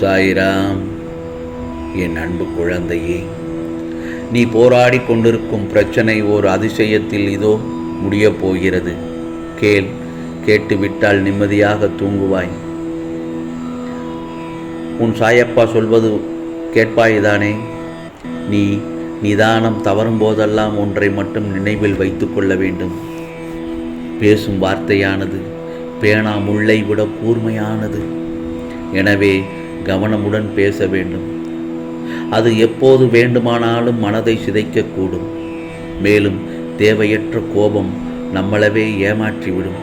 சாய்ராம். என் அன்பு குழந்தையே நீ போராடி கொண்டிருக்கும் பிரச்சனை ஓர் அதிசயத்தில் இதோ முடியப் போகிறது. கேள் கேட்டுவிட்டால் நிம்மதியாக தூங்குவாய். உன் சாயப்பா சொல்வது கேட்பாய்தானே? நீ நிதானம் தவறும் போதெல்லாம் ஒன்றை மட்டும் நினைவில் வைத்து கொள்ள வேண்டும். பேசும் வார்த்தையானது பேனா முள்ளை விட கூர்மையானது. எனவே கவனமுடன் பேச வேண்டும். அது எப்போது வேண்டுமானாலும் மனதை சிதைக்கக்கூடும். மேலும் தேவையற்ற கோபம் நம்மளவே ஏமாற்றிவிடும்.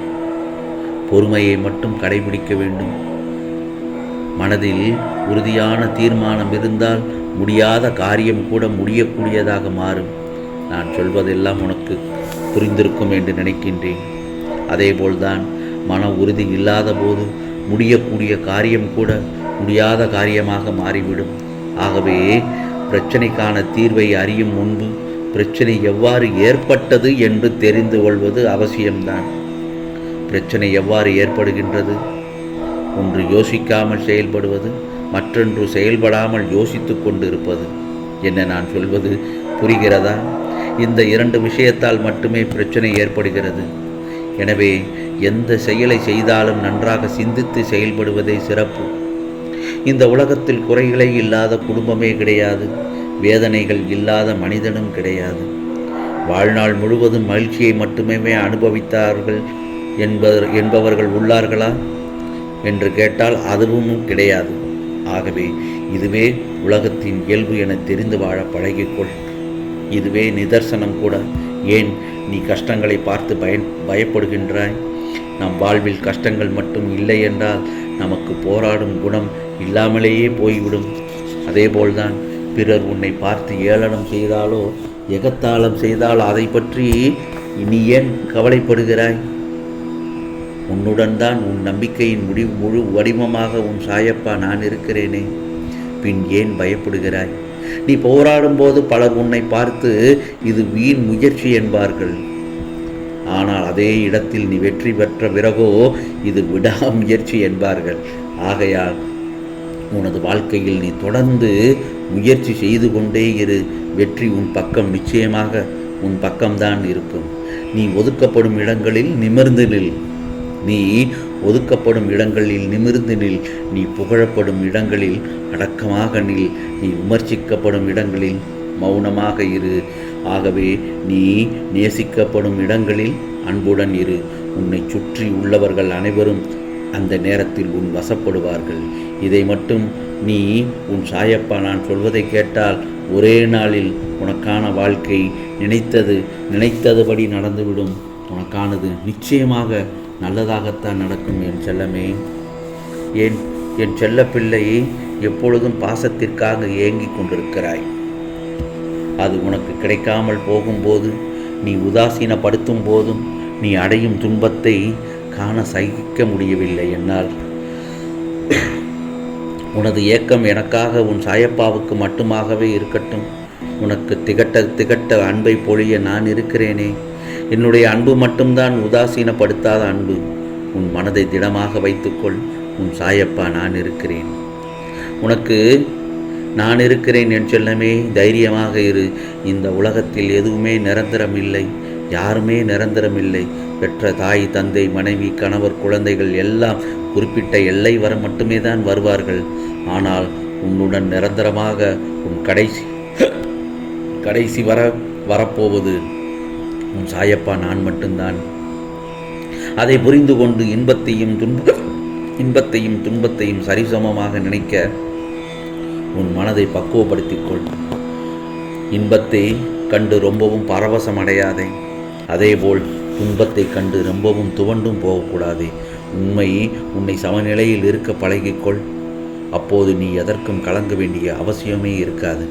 பொறுமையை மட்டும் கடைபிடிக்க வேண்டும். மனதில் உறுதியான தீர்மானம் இருந்தால் முடியாத காரியம் கூட முடியக்கூடியதாக மாறும். நான் சொல்வதெல்லாம் உனக்கு புரிந்திருக்கும் என்று நினைக்கின்றேன். அதேபோல்தான் மன உறுதி இல்லாத போது முடியக்கூடிய காரியம் கூட முடியாத காரியமாக மாறிவிடும். ஆகவே பிரச்சனைக்கான தீர்வை அறியும் முன்பு பிரச்சனை எவ்வாறு ஏற்பட்டது என்று தெரிந்து கொள்வது அவசியம்தான். பிரச்சனை எவ்வாறு ஏற்படுகின்றது? ஒன்று யோசிக்காமல் செயல்படுவது மற்றொன்று செயல்படாமல் யோசித்து கொண்டு இருப்பது என்ன நான் சொல்வது? புரிகிறதா? இந்த இரண்டு விஷயத்தால் மட்டுமே பிரச்சனை ஏற்படுகிறது. எனவே எந்த செயலை செய்தாலும் நன்றாக சிந்தித்து செயல்படுவதே சிறப்பு. இந்த உலகத்தில் குறைகளே இல்லாத குடும்பமே கிடையாது. வேதனைகள் இல்லாத மனிதனும் கிடையாது. வாழ்நாள் முழுவதும் மகிழ்ச்சியை மட்டுமே அனுபவித்தார்கள் என்பவர் என்பவர்கள் உள்ளார்களா? என்று கேட்டால் அதுவும் கிடையாது. ஆகவே இதுவே உலகத்தின் இயல்பு என தெரிந்து வாழ பழகிக்கொள். இதுவே நிதர்சனம் கூட. ஏன் நீ கஷ்டங்களை பார்த்து பயன் பயப்படுகின்றாய்? நம் வாழ்வில் கஷ்டங்கள் மட்டும் இல்லை என்றால் நமக்கு போராடும் குணம் இல்லாமலேயே போய்விடும். அதேபோல்தான் பிறர் உன்னை பார்த்து ஏளனம் செய்தாலோ எகத்தாளம் செய்தாலோ அதை பற்றி நீ ஏன் கவலைப்படுகிறாய்? உன்னுடன் தான் உன் நம்பிக்கையின் முடிவு முழு வடிவமாக உன் சாயப்பா நான் இருக்கிறேனே. பின் ஏன் பயப்படுகிறாய்? நீ போராடும் போது பலர் உன்னை பார்த்து இது வீண் முயற்சி என்பார்கள். ஆனால் அதே இடத்தில் நீ வெற்றி பெற்ற பிறகோ இது விடாமுயற்சி என்பார்கள். ஆகையால் உனது வாழ்க்கையில் நீ தொடர்ந்து முயற்சி செய்து கொண்டே இரு. வெற்றி உன் பக்கம் நிச்சயமாக உன் பக்கம்தான் இருக்கும். நீ ஒதுக்கப்படும் இடங்களில் நிமிர்ந்து நில். நீ ஒதுக்கப்படும் இடங்களில் நிமிர்ந்து நில். நீ புகழப்படும் இடங்களில் அடக்கமாக நில். நீ விமர்சிக்கப்படும் இடங்களில் மௌனமாக இரு. ஆகவே நீ நேசிக்கப்படும் இடங்களில் அன்புடன் இரு. உன்னை சுற்றி உள்ளவர்கள் அனைவரும் அந்த நேரத்தில் உன் வசப்படுவார்கள். இதை மட்டும் நீ உன் சாயப்பா நான் சொல்வதை கேட்டால் ஒரே நாளில் உனக்கான வாழ்க்கை நினைத்தது நினைத்ததுபடி நடந்துவிடும். உனக்கானது நிச்சயமாக நல்லதாகத்தான் நடக்கும் என் செல்லமே. ஏன் என் செல்ல பிள்ளையை எப்பொழுதும் பாசத்திற்காக ஏங்கிக் கொண்டிருக்கிறாய். அது உனக்கு கிடைக்காமல் போகும்போது நீ உதாசீனப்படுத்தும் போதும் நீ அடையும் துன்பத்தை காண சகிக்க முடியவில்லை என்னால். உனது ஏக்கம் எனக்காக உன் சாயப்பாவுக்கு மட்டுமாகவே இருக்கட்டும். உனக்கு திகட்ட திகட்ட அன்பை பொழிய நான் இருக்கிறேனே. என்னுடைய அன்பு மட்டும்தான் உதாசீனப்படுத்தாத அன்பு. உன் மனதை திடமாக வைத்துக்கொள். உன் சாயப்பா நான் இருக்கிறேன். உனக்கு நான் இருக்கிறேன் என் செல்லமே தைரியமாக இரு. இந்த உலகத்தில் எதுவுமே நிரந்தரம் இல்லை யாருமே நிரந்தரம் இல்லை பெற்ற தாய் தந்தை மனைவி கணவர் குழந்தைகள் எல்லாம் குறிப்பிட்ட எல்லை வர மட்டுமே தான் வருவார்கள். ஆனால் உன்னுடன் நிரந்தரமாக உன் கடைசி கடைசி வர வரப்போவது உன் சாயப்பா நான் மட்டும்தான். அதை புரிந்து கொண்டு இன்பத்தையும் துன்ப இன்பத்தையும் துன்பத்தையும் சரிசமமாக நினைக்க உன் மனதை பக்குவப்படுத்திக் கொள் இன்பத்தை கண்டு ரொம்பவும் பரவசம் அடையாதே. அதேபோல் துன்பத்தை கண்டு ரொம்பவும் துவண்டும் போகக்கூடாதே. உண்மை உன்னை சமநிலையில் இருக்க பழகிக்கொள். அப்போது நீ எதற்கும் கலங்க வேண்டிய அவசியமே இருக்காது.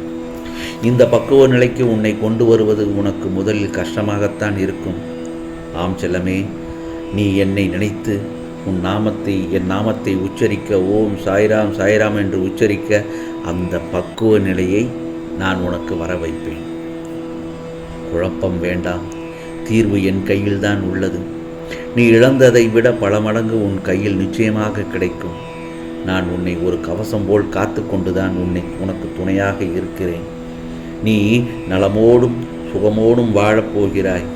இந்த பக்குவ நிலைக்கு உன்னை கொண்டு வருவது உனக்கு முதலில் கஷ்டமாகத்தான் இருக்கும். ஆம் செல்லமே நீ என்னை நினைத்து உன் நாமத்தை என் நாமத்தை உச்சரிக்க ஓம் சாய்ராம் சாய்ராம் என்று உச்சரிக்க அந்த பக்குவ நிலையை நான் உனக்கு வர வைப்பேன் குழப்பம் வேண்டாம். தீர்வு என் கையில்தான் உள்ளது. நீ இழந்ததை விட பல மடங்கு உன் கையில் நிச்சயமாக கிடைக்கும். நான் உன்னை ஒரு கவசம் போல் காத்து கொண்டுதான் உன்னை உனக்கு துணையாக இருக்கிறேன். நீ நலமோடும் சுகமோடும் வாழப்போகிறாய்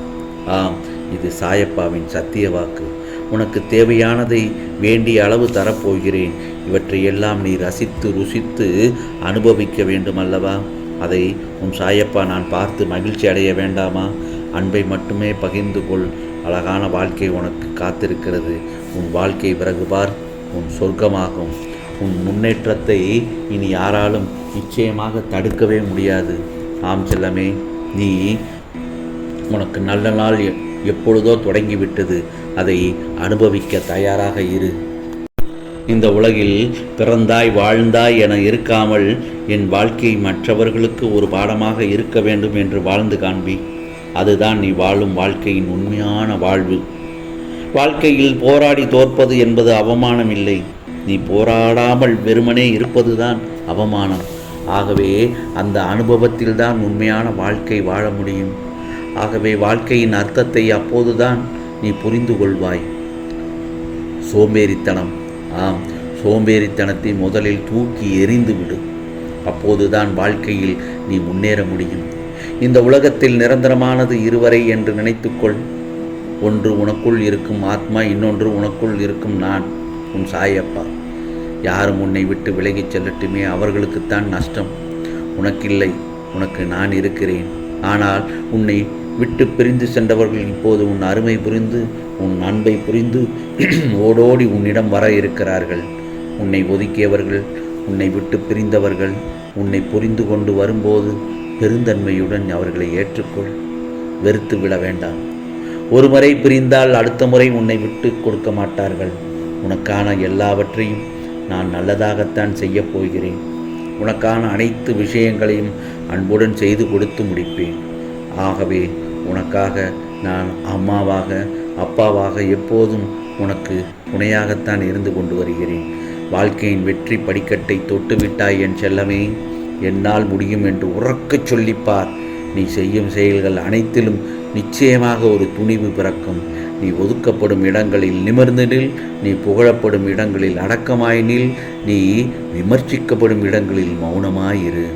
ஆம் இது சாயப்பாவின் சத்திய வாக்கு. உனக்கு தேவையானதை வேண்டிய அளவு தரப்போகிறேன். இவற்றையெல்லாம் நீ ரசித்து ருசித்து அனுபவிக்க வேண்டும் அல்லவா அதை உன் சாயப்பா நான் பார்த்து மகிழ்ச்சி அடைய வேண்டாமா? அன்பை மட்டுமே பகிர்ந்து கொள். அழகான வாழ்க்கை உனக்கு காத்திருக்கிறது. உன் வாழ்க்கை பிறகு பார் உன் சொர்க்கமாகும். உன் முன்னேற்றத்தை இனி யாராலும் நிச்சயமாக தடுக்கவே முடியாது. ஆம் செல்லமே நீ உனக்கு நல்ல நாள் எப்பொழுதோ தொடங்கிவிட்டது. அதை அனுபவிக்க தயாராக இரு. இந்த உலகில் பிறந்தாய் வாழ்ந்தாய் என இருக்காமல் என் வாழ்க்கை மற்றவர்களுக்கு ஒரு பாடமாக இருக்க வேண்டும் என்று வாழ்ந்து காண்பி. அதுதான் நீ வாழும் வாழ்க்கையின் உண்மையான வாழ்வு. வாழ்க்கையில் போராடி தோற்பது என்பது அவமானம் இல்லை. நீ போராடாமல் வெறுமனே இருப்பதுதான் அவமானம். ஆகவே அந்த அனுபவத்தில்தான் உண்மையான வாழ்க்கை வாழ முடியும். ஆகவே வாழ்க்கையின் அர்த்தத்தை அப்போதுதான் நீ புரிந்து கொள்வாய் சோம்பேறித்தனம். ஆம் சோம்பேறித்தனத்தை முதலில் தூக்கி எறிந்து விடு அப்போதுதான் வாழ்க்கையில் நீ முன்னேற முடியும். இந்த உலகத்தில் நிரந்தரமானது இருவரை என்று நினைத்துக்கொள். ஒன்று உனக்குள் இருக்கும் ஆத்மா இன்னொன்று உனக்குள் இருக்கும் நான் உன் சாயப்பா. யாரும் உன்னை விட்டு விலகிச் செல்லட்டுமே அவர்களுக்குத்தான் நஷ்டம். உனக்கில்லை உனக்கு நான் இருக்கிறேன். ஆனால் உன்னை விட்டு பிரிந்து சென்றவர்கள் இப்போது உன் அருமை புரிந்து உன் அன்பை புரிந்து ஓடோடி உன்னிடம் வர இருக்கிறார்கள். உன்னை ஒதுக்கியவர்கள் உன்னை விட்டு பிரிந்தவர்கள் உன்னை புரிந்து கொண்டு வரும்போது பெருந்தன்மையுடன் அவர்களை ஏற்றுக்கொள். வெறுத்து விட வேண்டாம். ஒரு முறை பிரிந்தால் அடுத்த முறை உன்னை விட்டு கொடுக்க மாட்டார்கள். உனக்கான எல்லாவற்றையும் நான் நல்லதாகத்தான் செய்யப் போகிறேன். உனக்கான அனைத்து விஷயங்களையும் அன்புடன் செய்து கொடுத்து முடிப்பேன். ஆகவே உனக்காக நான் அம்மாவாக அப்பாவாக எப்போதும் உனக்கு துணையாகத்தான் இருந்து கொண்டு வருகிறேன். வாழ்க்கையின் வெற்றி படிக்கட்டை தொட்டுவிட்டாய் என் செல்லமே. என்னால் முடியும் என்று உறக்கச் சொல்லிப்பார். நீ செய்யும் செயல்கள் அனைத்திலும் நிச்சயமாக ஒரு துணிவு பிறக்கும். நீ ஒதுக்கப்படும் இடங்களில் நிமிர்ந்து நில். நீ புகழப்படும் இடங்களில் அடக்கமாய் நில். நீ விமர்சிக்கப்படும் இடங்களில் மௌனமாயிரு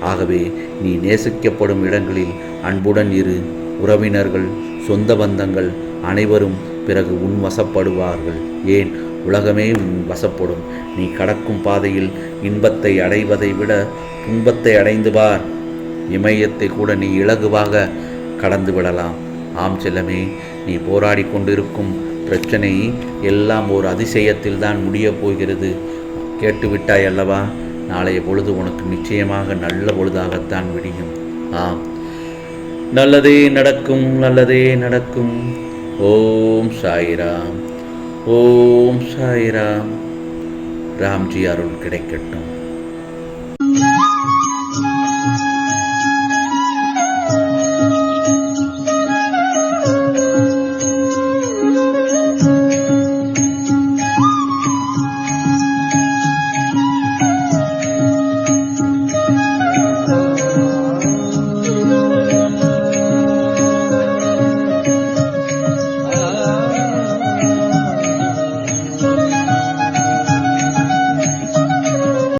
ஆகவே நீ நேசிக்கப்படும் இடங்களில் அன்புடன் இரு. உறவினர்கள் சொந்த பந்தங்கள் அனைவரும் பிறகு உன் வசப்படுவார்கள். ஏன்? உலகமே உன் வசப்படும். நீ கடக்கும் பாதையில் இன்பத்தை அடைவதை விட துன்பத்தை அடைந்து பார். இமயத்தை கூட நீ இலகுவாக கடந்து விடலாம். ஆம் செல்லமே நீ போராடி கொண்டிருக்கும் பிரச்சனை எல்லாம் ஒரு அதிசயத்தில் தான் முடிய போகிறது. கேட்டுவிட்டாய் அல்லவா? நாளைய பொழுது உனக்கு நிச்சயமாக நல்ல பொழுதாகத்தான் விடியும். ஆம். நல்லதே நடக்கும் நல்லதே நடக்கும். ஓம் சாய்ராம். ஓம் சாய்ராம். ராம்ஜி அருள் கிடைக்கட்டும்.